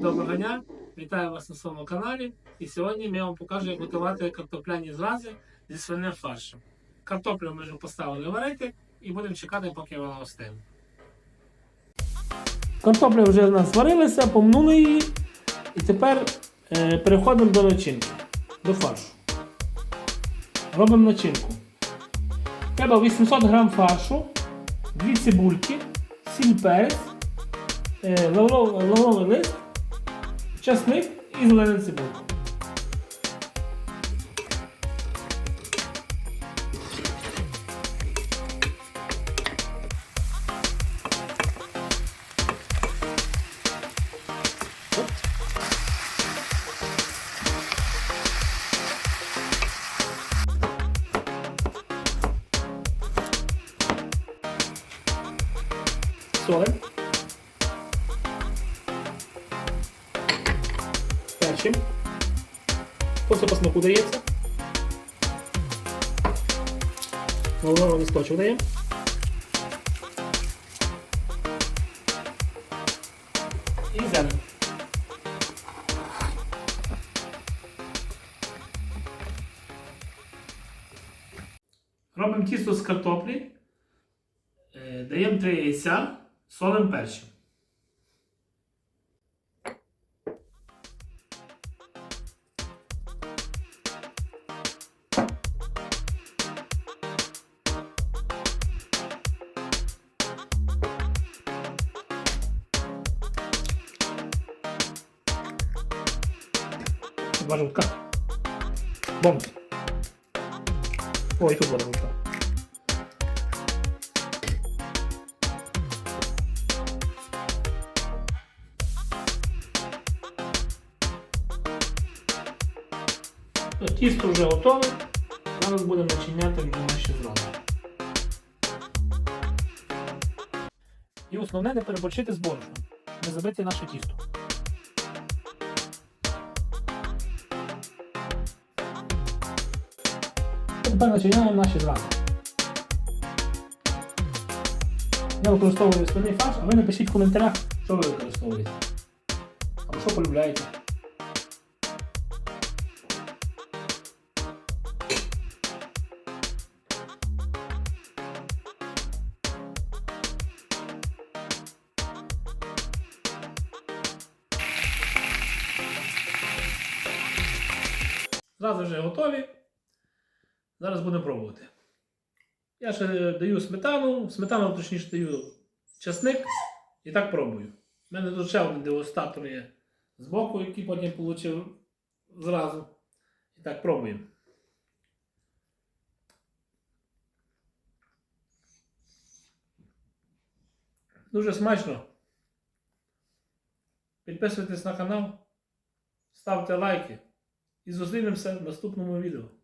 Доброго дня, вітаю вас на своєму каналі. І сьогодні я вам покажу, як готувати картопляні зрази зі свиним фаршем. Картоплю ми вже поставили варити і будемо чекати, поки вона остине. Картопля вже в нас зварилася, помнули її. І тепер е, переходимо до начинки, до фаршу. Робимо начинку. Треба 800 г фаршу, 2 цибульки, сіль перець, е, лавровий лист, часник і зелену цибульку. Соль. Перчим. То все по смаку дається. Лавровий листочок даємо. І. Робимо тісто з картоплі. Е, Даємо 3 яйця, солим перчим. Два жовтка. Бомб. Ой, тут. Ну, Тісто вже готове. Зараз будемо начиняти наші зрази. І основне не переборчити з борошном. Не забити наше тісто. Тепер начиняємо наші зрази. Я використовую свиний фарш, а ви напишіть в коментарях, що ви використовуєте. Або що полюбляєте. Зразу вже готові. Зараз будемо пробувати. Я ще даю сметану, сметану точніше даю часник і так пробую. У мене тут ще дегустатор є збоку, який потім отримав зразу. І так пробуємо. Дуже смачно. Підписуйтесь на канал, ставте лайки і зустрінемося в наступному відео.